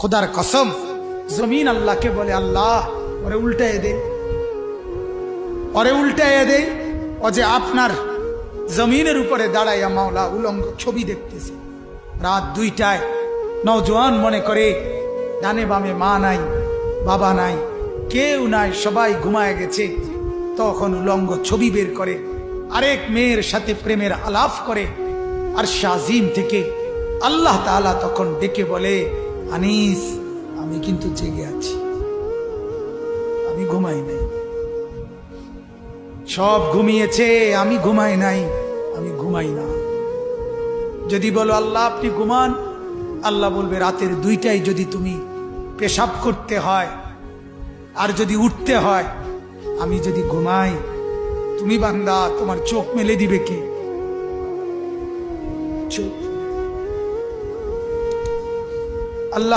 খোদার কসম, জমিন আল্লাহকে বলে আল্লাহ, ওরে উল্টায় দে। ওরে উল্টায় দে, ও যে আপনার জমিনের উপরে দাঁড়াইয়া মাওলা উলঙ্গ ছবি দেখতেছে। রাত দুইটায় নওজোয়ান মনে করে, ডানে বামে মা নাই, বাবা নাই, কেউ নাই, সবাই ঘুমায় গেছে। তখন উলঙ্গ ছবি বের করে, আরেক মেয়ের সাথে প্রেমের আলাপ করে, আর শাজিম থেকে আল্লাহ তাআলা তখন ডেকে বলে আনিস, আমি কিন্তু জেগে আছি। আমি ঘুমাই নাই। সব ঘুমিয়েছে, আমি ঘুমাই নাই, আমি ঘুমাই না। যদি বলো, আল্লাহ, আপনি ঘুমান? আল্লাহ বলবে, রাতের দুইটাই যদি তুমি পেশাব করতে হয় আর যদি উঠতে হয়, আমি যদি ঘুমাই, তুমি বান্দা, তোমার চোখ মেলে দিবে কে? চোখ আল্লাহ